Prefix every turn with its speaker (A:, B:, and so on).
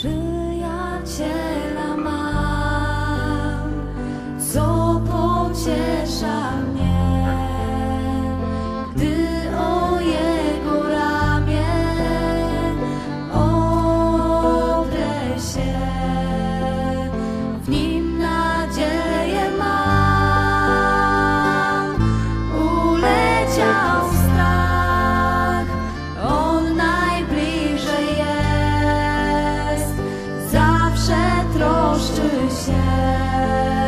A: Przyjaciela mam, co pociesza zawsze troszczy się.